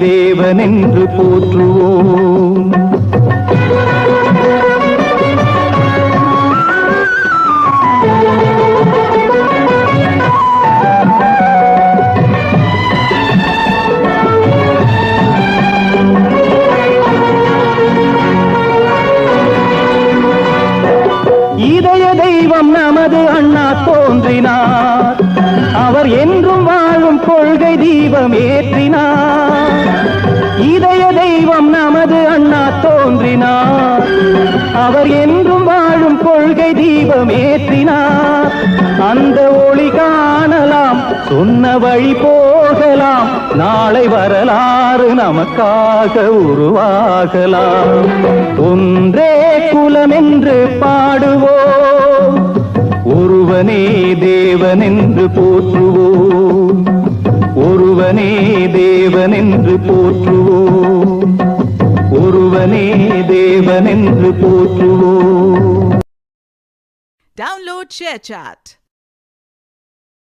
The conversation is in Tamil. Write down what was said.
தேவன் என்று போற்றுவோம். இதய தெய்வம் நமது அண்ணா தோன்றினார். அவர் என்றும் வாழும் கொள்கை தீபம் ஏற்றினார். தெய்வம் நமது அண்ணா தோன்றினார். அவர் என்றும் வாழும் கொள்கை தீபம் ஏற்றினார் அந்த ஒளி காணலாம் சொன்ன வழி போகலாம் நாளை வரலாறு நமக்காக உருவாகலாம். ஒன்றே குலம் என்று பாடுவோம் ஒருவனே தேவன் என்று போற்றுவோம் ஒருவனே தேவன் என்று போற்றுவோம். ஒருவனே தேவன் என்று போற்றுவோம் Download ShareChat.